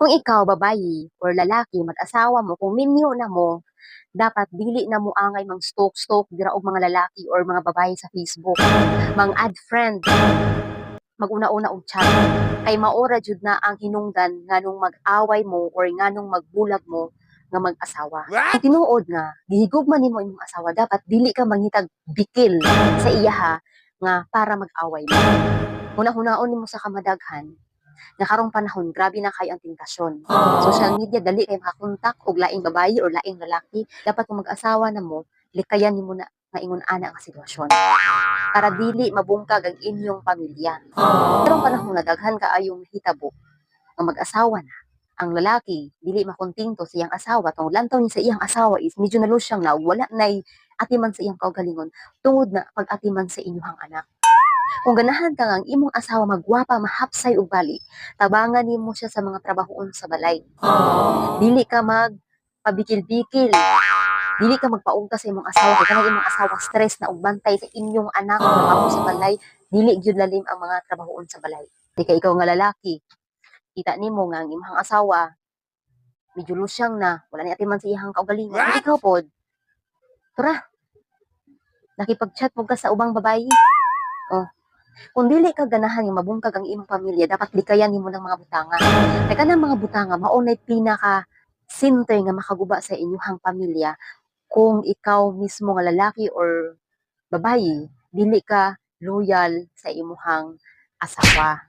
Kung ikaw babayi or lalaki mag-asawa mo kung minyo na mo dapat dili na mo angay mang stalk-stalk dira og mga lalaki or mga babaye sa Facebook. Mang add friend maguna-una og chat kay maora jud na ang hinungdan nganong mag-away mo or nganong magbulag mo nga mag-asawa. Kay tinuod nga gihigugman nimo imong asawa dapat dili ka mangitag bikil sa iya ha nga para mag-away mo. Huna-hunaon nimo sa kamadaghan nga karong panahon grabe na kay ang tentasyon. Social media dali kay makakontak og laing babayi or laing lalaki. Dapat kung mag-asawa na mo, likayan nimo na nga ingon ana ang sitwasyon. Para dili mabungkag ang inyong pamilya. Karong panahon nga daghan kaayong hitabo nga mag-asawa na ang lalaki dili makontinto sa iyang asawa tungod lantaw ni sa iyang asawa is medyo nalusyang na wala nay atiman sa iyang kaugalingon tungod na pag-atiman sa inyong anak. Kung ganahan ka ang imong asawa magwapa, mahapsay ug bali, tabangan nimo siya sa mga trabahoon sa balay. Dili ka mag pabikil-bikil. Dili ka magpaungta sa imong asawa kay kanang imong asawa stress na og bantay sa inyong anak nga trabaho sa balay, dili gyud lalim ang mga trabahoon sa balay. Di kay ikaw nga lalaki, kita nimo nga ang imong asawa medyo lusyang na, wala ni atiman sa iyang kaugalingon. Ug Ikaw pod, tura, nakipag-chat mo ka sa ubang babayi. Oh. Kung dili ka ganahan nga mabungkag ang imong pamilya, dapat likayan nimo ng mga butanga. Kay kanang mga butanga maunay pinaka center nga makaguba sa inyong pamilya kung ikaw mismo nga lalaki or babayi, dili ka loyal sa imuhang asawa.